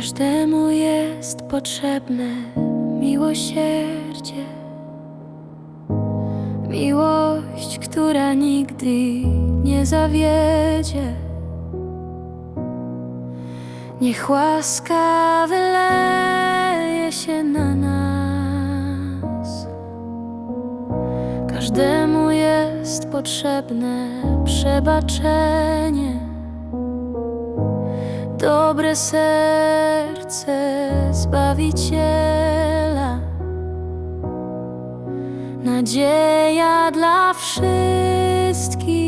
Każdemu jest potrzebne miłosierdzie. Miłość, która nigdy nie zawiedzie. Niech łaska wyleje się na nas. Każdemu jest potrzebne przebaczenie dobre serce Zbawiciela, nadzieja dla wszystkich.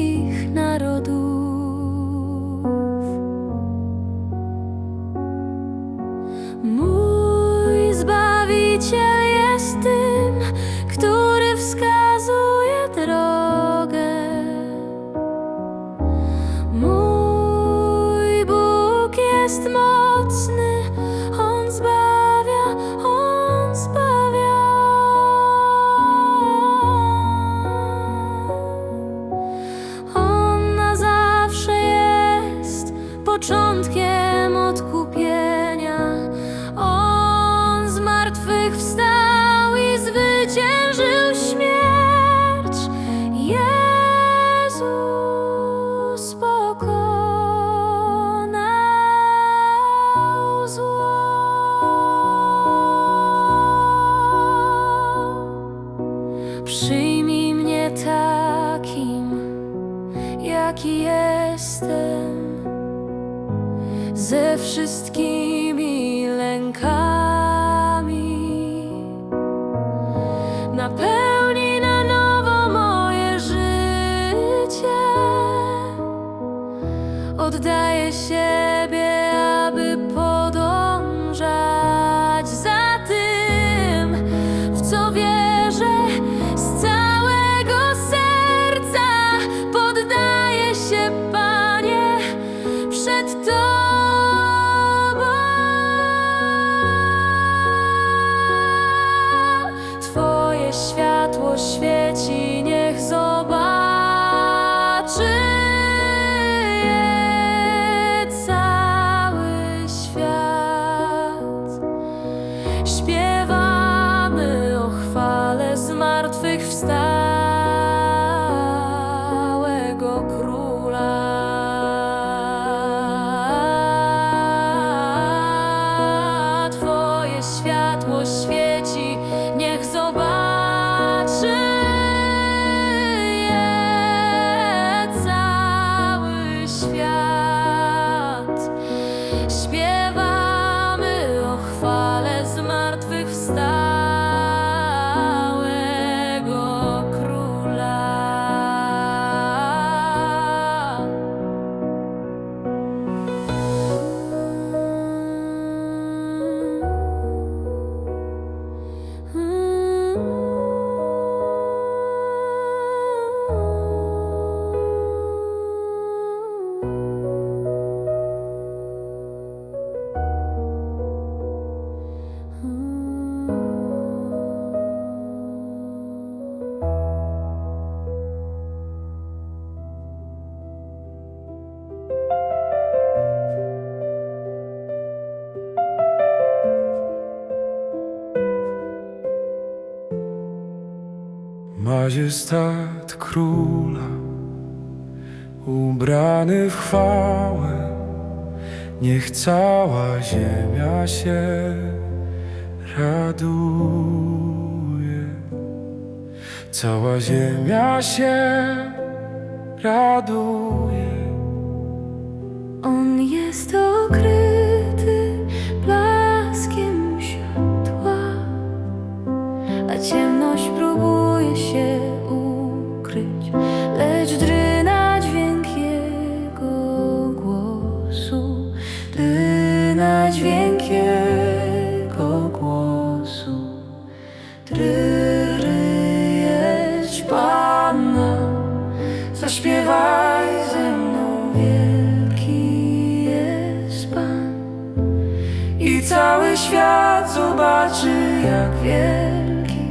jestem ze wszystkimi lękami. Napełni na nowo moje życie. Oddaję siebie. Majestat króla, ubrany w chwałę, niech cała ziemia się raduje. Cała ziemia się raduje. On jest okryty. cały świat zobaczy, jak wielki,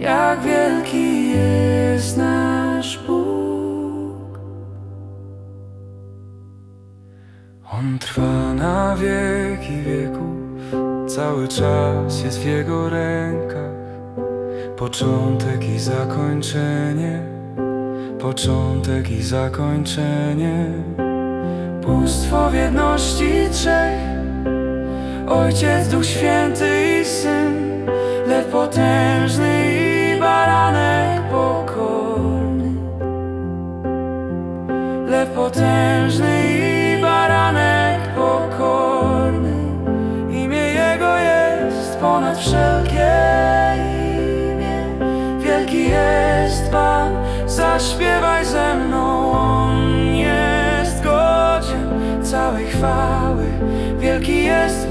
jak wielki jest nasz Bóg. On trwa na wieki wieków, cały czas jest w Jego rękach, początek i zakończenie, początek i zakończenie. Bóstwo w jedności trzech Ojciec, Duch Święty i Syn, Lew potężny i baranek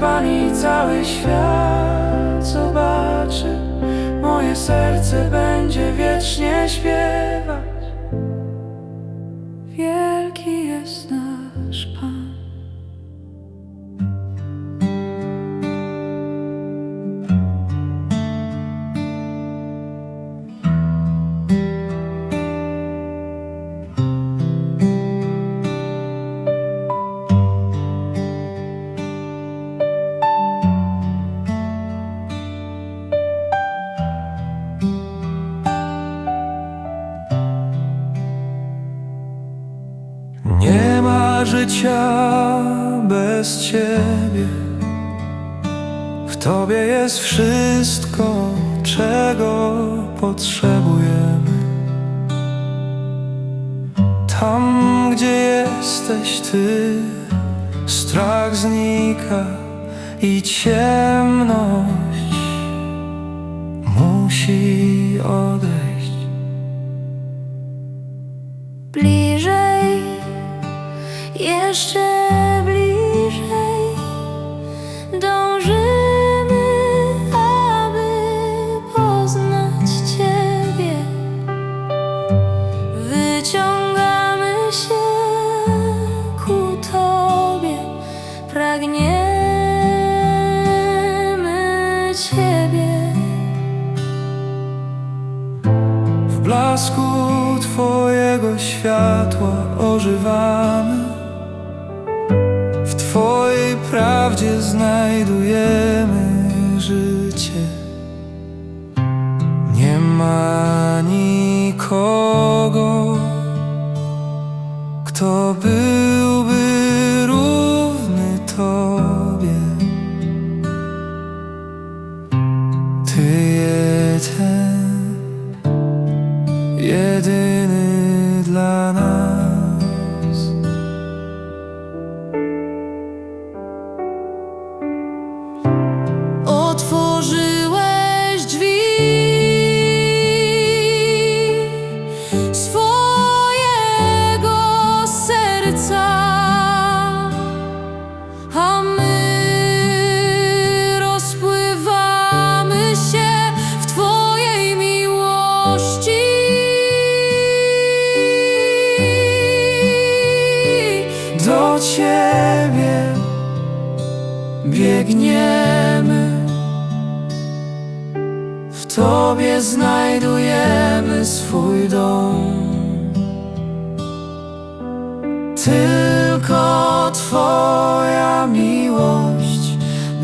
Wielki jest Pan i cały świat zobaczy. Moje serce będzie wiecznie śpiewać życia bez Ciebie. W Tobie jest wszystko, czego potrzebujemy. Tam, gdzie jesteś Ty, strach znika i ciemność musi odejść. Jeszcze bliżej dążymy, aby poznać Ciebie. Wyciągamy się ku Tobie, pragniemy Ciebie. W blasku Twojego światła ożywamy. Znajdujemy życie. Nie ma nikogo, kto byłby równy Tobie. Ty jeden jedyny dla nas. Biegniemy, w Tobie znajdujemy swój dom. Tylko Twoja miłość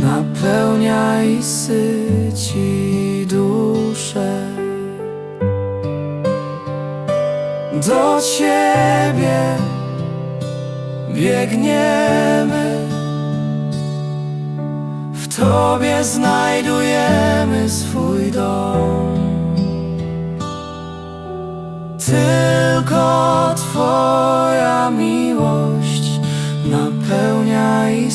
napełnia i syci duszę. Do Ciebie biegniemy, Tobie znajdujemy swój dom. Tylko Twoja miłość napełnia i